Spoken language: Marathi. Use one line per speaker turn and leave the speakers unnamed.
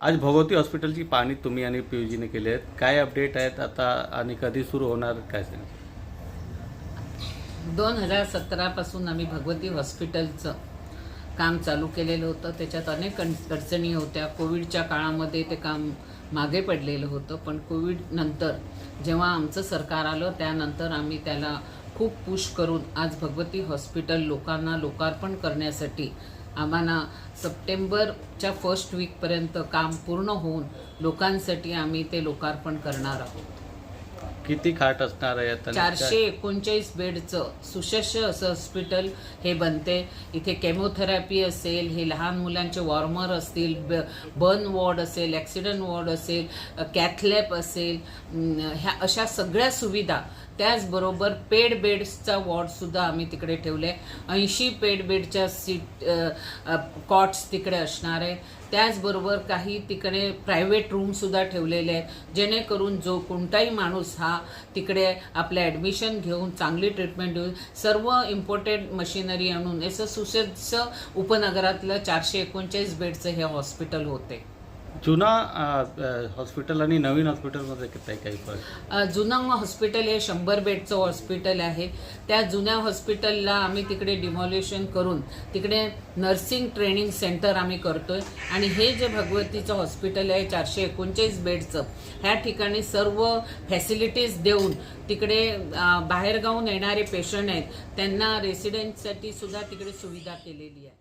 आज भगवती हॉस्पिटलची पाहणी तुम्ही आणि पीयूजीने केले आहेत. काय अपडेट आहेत? आता आणि कधी सुरू होणार? काय
दोन हजार सतरापासून आम्ही भगवती हॉस्पिटलचं काम चालू केलेलं होतं. त्याच्यात अनेक अडचणी होत्या. कोविडच्या काळामध्ये ते काम मागे पडलेलं होतं. पण कोविड नंतर जेव्हा आमचं सरकार आलं त्यानंतर आम्ही त्याला खूप पुश करून आज भगवती हॉस्पिटल लोकांना लोकार्पण करण्यासाठी आम्हाला सप्टेंबरच्या फर्स्ट वीकपर्यंत काम पूर्ण होऊन लोकांसाठी आम्ही ते लोकार्पण करणार आहोत.
किती खाट असणार आणि
चारशे एकोणचाळीस बेडचं सुशस्य असं हॉस्पिटल हे बनते. इथे केमोथेरपी असेल हे लहान मुलांचे वॉर्मर असतील ब बर्न वॉर्ड असेल ॲक्सिडंट वॉर्ड असेल कॅथलॅब असेल ह्या अशा सगळ्या सुविधा त्याचबरोबर पेड बेड्सचा वॉर्डसुद्धा आम्ही तिकडे ठेवले. ऐंशी पेड बेडच्या सीट कॉट्स तिकडे असणार आहे त्याचबरोबर काही तिकडे प्रायव्हेट रूमसुद्धा ठेवलेले आहेत जेणेकरून जो कोणताही माणूस हा तिकडे आपलं ॲडमिशन घेऊन चांगली ट्रीटमेंट देऊन सर्व इम्पोर्टेड मशिनरी आणून याचं सुसज्ज उपनगरातलं चारशे एकोणचाळीस बेडचं हे हॉस्पिटल होते.
जुना हॉस्पिटल आणि नवीन हॉस्पिटलमध्ये काही काही फरक?
जुनं हॉस्पिटल हे शंभर बेडचं हॉस्पिटल आहे. त्या जुन्या हॉस्पिटलला आम्ही तिकडे डिमॉल्युशन करून तिकडे नर्सिंग ट्रेनिंग सेंटर आम्ही करतोय. आणि हे जे भगवतीचं हॉस्पिटल आहे चारशे एकोणचाळीस बेडचं ह्या ठिकाणी सर्व फॅसिलिटीज देऊन तिकडे बाहेरगावून येणारे पेशंट आहेत. त्यांना रेसिडेंटसाठी सुद्धा तिकडे सुविधा केलेली आहे.